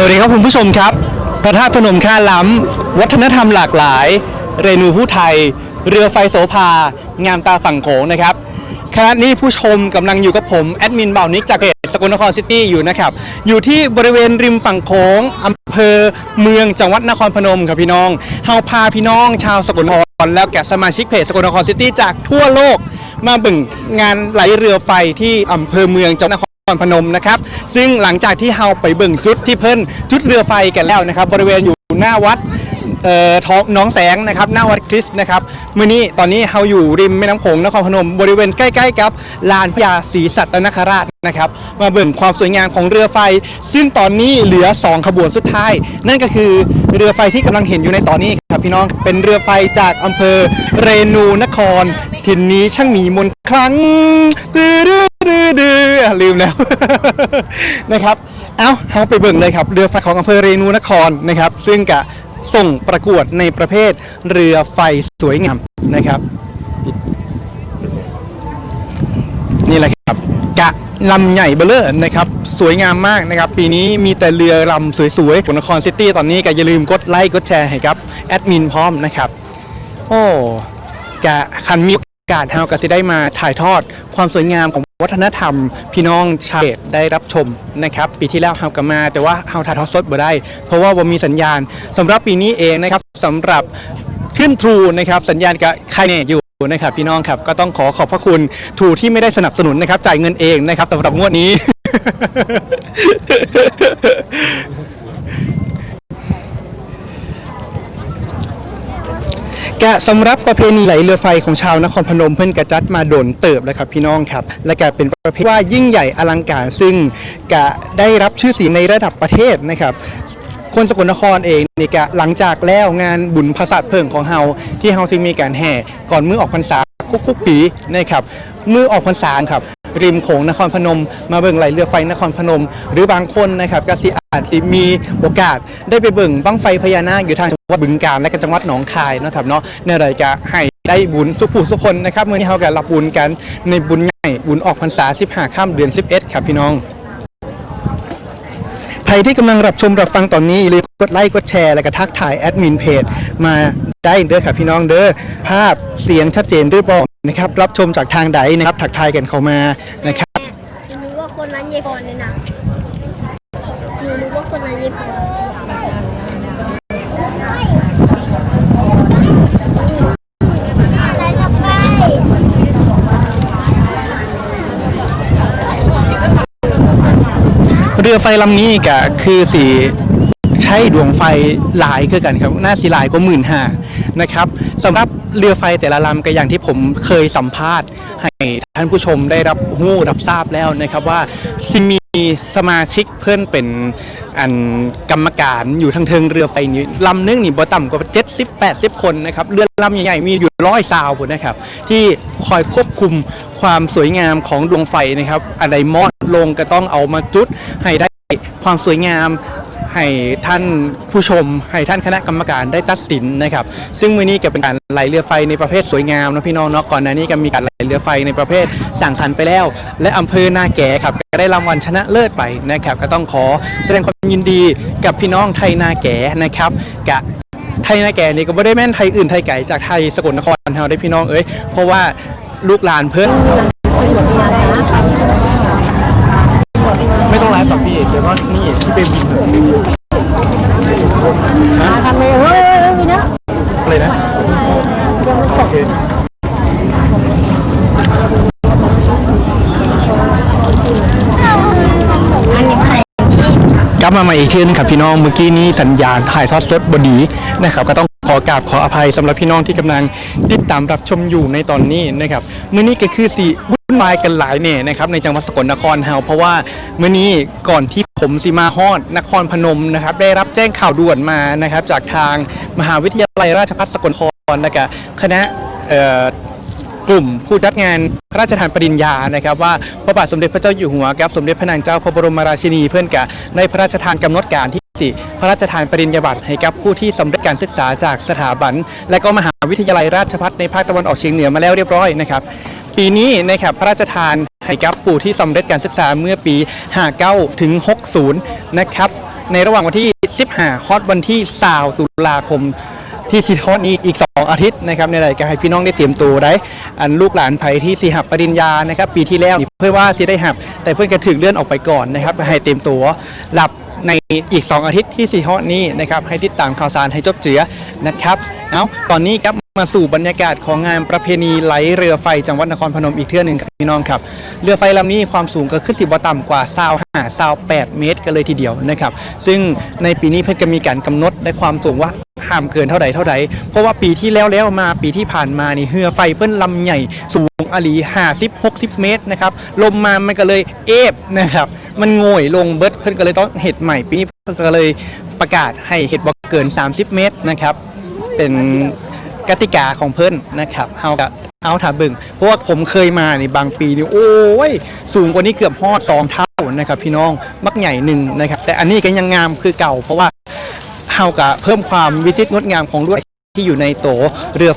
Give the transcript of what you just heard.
สวัสดีครับคุณผู้ชมครับ พระธาตุพนมค่าล้ำ วัฒนธรรมหลากหลาย เรนูผู้ไทย เรือไฟโสภา งามตาฝั่งโขงนะครับขณะนี้ผู้ชมกำลังอยู่กับผม แอดมินเบานิกจากเพจสกลนครซิตี้อยู่นะครับ อยู่ที่บริเวณริมฝั่งโขงอำเภอเมืองจังหวัดนครพนมครับพี่น้องเฮาพาพี่น้อง ชาวสกลนครแล้วแกะสมาชิกเพจสกลนครซิตี้จากทั่วโลก มาบึ่งงานไหลเรือไฟที่อำเภอเมืองจังหวัดนคร รพนมนะครับซึ่งหลังจากที่เฮาไปเบิ่งจุดที่เพิ่นจุดเรือไฟกันแล้วนะครับ บริเวณอยู่หน้าวัดเอ่อท้องน้องแสงนะครับหน้าวัดคริสต์นะครับมื้อนี้ตอนนี้เฮาอยู่ริมแม่น้ำโขงนครพนม บริเวณใกล้ๆกับลานพญาศรีสัตนคราชนะครับมาเบิ่งความสวยงามของเรือไฟ ซึ่งตอนนี้เหลือ 2 ขบวนสุดท้าย นั่นก็คือเรือไฟที่กำลังเห็นอยู่ในตอนนี้ครับพี่น้องเป็นเรือไฟจากอำเภอเรนูนคร ถิ่นนี้ช่างมีมนต์ครั้งตื้อ ดื้อดื้อลืมแล้ว นะครับ เอ้าเราไปเบิ่งเลยครับ เรือไฟของอำเภอเรนูนครนะครับ ซึ่งกะส่งประกวดในประเภทเรือไฟสวยงามนะครับนี่แหละครับ กะลำใหญ่เบลเลอร์นะครับ สวยงามมากนะครับ ปีนี้มีแต่เรือลำสวยๆของนครซิตี้ตอนนี้ก็อย่าลืมกดไลค์กดแชร์ให้ครับแอดมินพร้อมนะครับ โอ้กะคันมีโอกาสเฮาก็สิได้มาถ่ายทอดความสวยงามของ วัฒนธรรมพี่น้องชาวเกตได้รับชมนะครับปีที่แล้วเฮากมา แต่ว่าเฮาถ่ายทอดสดบ่ได้ เพราะว่าบ่มีสัญญาณสำหรับปีนี้เองนะครับสำหรับขึ้นทรูนะครับสัญญาณกับใครเนี่ยอยู่นะครับพี่น้องครับก็ต้องขอขอบพระคุณทรูที่ไม่ได้สนับสนุนนะครับจ่ายเงินเองนะครับสำหรับงวดนี้ กะสำหรับประเพณีไหลเรือไฟของชาวนครพนมเพิ่อนกระจัดมาโดนเติบแล้วครับพี่น้องครับ และกะเป็นประเพณีว่ายิ่งใหญ่อลังการซึ่งกะได้รับชื่อเสียงในระดับประเทศนะครับคนสกลนครเองนี่กะหลังจากแล้วงานบุญพระศาสตร์เพิ่งของเฮาที่เฮาซิมีการแห่ก่อนมื้อออกพรรษาคุกๆปีนะครับมื้อออกพรรษาครับ ริมโขงนครพนม มาเบิ่งไหลเรือไฟนครพนม หรือบางคนนะครับก็สิอาจสิมีโอกาสได้ไปเบิ่งบั้งไฟพญานาคอยู่ทางจังหวัดบึงกาฬและก็จังหวัดหนองคายนะครับเนาะในรายการให้ได้บุญสุขผู้สุขคนนะครับมื้อนี้เฮาก็รับบุญกันในบุญใหญ่บุญออกพรรษา15ค่ำเดือน 11 ครับพี่น้องใครที่กำลังรับชมรับฟังตอนนี้อย่าลืมกดไลค์กดแชร์ และก็ทักถ่ายแอดมินเพจมา ได้เด้อครับพี่น้องเด้อภาพเสียงชัดเจนหรือเปล่านะครับ รับชมจากทางใดนะครับทักทายกันเข้ามานะครับหนูนึกว่าคนนั้นเยายพรเลยนะหนูนึกว่าคนนั้นเยายพรอะไรกับไปเรือไฟลำนี้ก็คือสี ใช้ดวงไฟหลายคือกันครับหน้าสีหลายก็หมื่นห้านะครับสำหรับเรือไฟแต่ละลำก็อย่างที่ผมเคยสัมภาษณ์ ให้ท่านผู้ชมได้รับหู้รับทราบแล้วนะครับว่าซิมีสมาชิกเพื่อนเป็นอันกรรมการอยู่ทางเทิงเรือไฟนี้ลำนึงนี่บ่ต่ำกว่า70 80 คนนะครับเรือลำใหญ่ๆมีอยู่ร้อยซาวนะครับ ที่คอยควบคุมความสวยงามของดวงไฟนะครับ อะไรมอดลงก็ต้องเอามาจุดให้ได้ความสวยงาม ให้ท่านผู้ชม ให้ท่านคณะกรรมการได้ตัดสินนะครับ ซึ่งมื้อนี้ก็เป็นการไหลเรือไฟในประเภทสวยงามนะพี่น้องเนาะก่อนหน้านี้ก็มีการไหลเรือไฟในประเภทสั่งสรรค์ไปแล้ว และอำเภอนาแก่ครับก็ได้รางวัลชนะเลิศไปนะครับ ก็ต้องขอแสดงความยินดีกับพี่น้องไทยนาแก่นะครับกะไทยนาแก่นี่ก็ไม่ได้แม่นไทยอื่นไทยไก่จากไทยสกลนครเฮาได้พี่น้องเอ้ยเพราะว่าลูกหลานเพิ่น ไม่ต้องไลฟ์หรอพี่เดี๋ยวก็นี่ที่ไปบินทำไมเฮ้ยนะอะไรนะโอเคอันนี้ใครกลับมาใหม่อีกทีนึงครับพี่น้องเมื่อกี้นี้สัญญาณถ่ายทอดสดบดีนะครับก็ต้อง ขอกราบขออภัยสำหรับพี่น้องที่กำลังติดตามรับชมอยู่ในตอนนี้นะครับมื้อนี้ก็คือสิวุ่นวายกันหลายเนี่ยนะครับในจังหวัดสกลนครเฮาเพราะว่ามื้อนี้ก่อนที่ผมสิมาฮอดนครพนมนะครับได้รับแจ้งข่าวด่วนมานะครับจากทางมหาวิทยาลัยราชภัฏสกลนครและก็คณะกลุ่มผู้จัดงานพระราชทานปริญญานะครับว่าพระบาทสมเด็จพระเจ้าอยู่หัวกับสมเด็จพระนางเจ้าพระบรมราชินีเพื่อนกะในพระราชทานกำหนดการที่ สี่พระราชทานปริญญาบัตรให้กับผู้ที่สำเร็จการศึกษาจากสถาบัน และก็มหาวิทยาลัยราชภัฏในภาคตะวันออกเฉียงเหนือมาแล้วเรียบร้อยนะครับ ปีนี้นะครับพระราชทานให้กับผู้ที่สำเร็จการศึกษาเมื่อปี 59 ถึง 60 นะครับ ในระหว่างวันที่ 15ฮอตวันที่20ตุลาคมที่สิทอดนี้อีก 2 อาทิตย์นะครับในรายการให้พี่น้องได้เตรียมตัวได้ อันลูกหลานไผ่ที่สีหับปริญญานะครับ ปีที่แล้วเพื่อว่าสิได้หับ แต่เพื่อนก็ถึกเลื่อนออกไปก่อนนะครับให้เตรียมตัวหลับ ในอีก 2 อาทิตย์ที่สีฮอดนี้นะครับให้ติดตามข่าวสารให้จบเจือนะครับเอาตอนนี้ครับมาสู่บรรยากาศของงานประเพณีไหลเรือไฟจังหวัดนครพนมอีกเทื่อหนึ่งครับพี่น้องครับ เรือไฟลำนี้ความสูงก็คือสิบต่ำกว่าซาวห้าซาวแปดเมตรกันเลยทีเดียวนะครับ ซึ่งในปีนี้เพื่อนก็มีการกำหนดในความสูงว่าห้ามเกินเท่าใดเท่าใดเพราะว่าปีที่แล้วแล้วมาปีที่ผ่านมานี่เรือไฟเพิ่นลำใหญ่สูงอลี50 60เมตรนะครับลมมามันก็เลยเอฟนะครับ มันโงยลงเบิดเพิ่นก็เลยต้องเห็ดใหม่ปีนี้เพิ่นก็เลยประกาศให้เห็ดบ่เกิน 30 เมตรนะครับ เป็นกติกาของเพิ่นนะครับเฮาก็เอาถาเบิ่งเพราะว่าผมเคยมานี่บางปีนี่โอ้ยสูงกว่านี้เกือบฮอดสองเท่านะครับพี่น้องมักใหญ่หนึ่งนะครับแต่อันนี้ก็ยังงามคือเก่า เพราะว่าเฮากะเพิ่มความวิจิตรงดงามของลวดที่อยู่ในโตเรือไฟ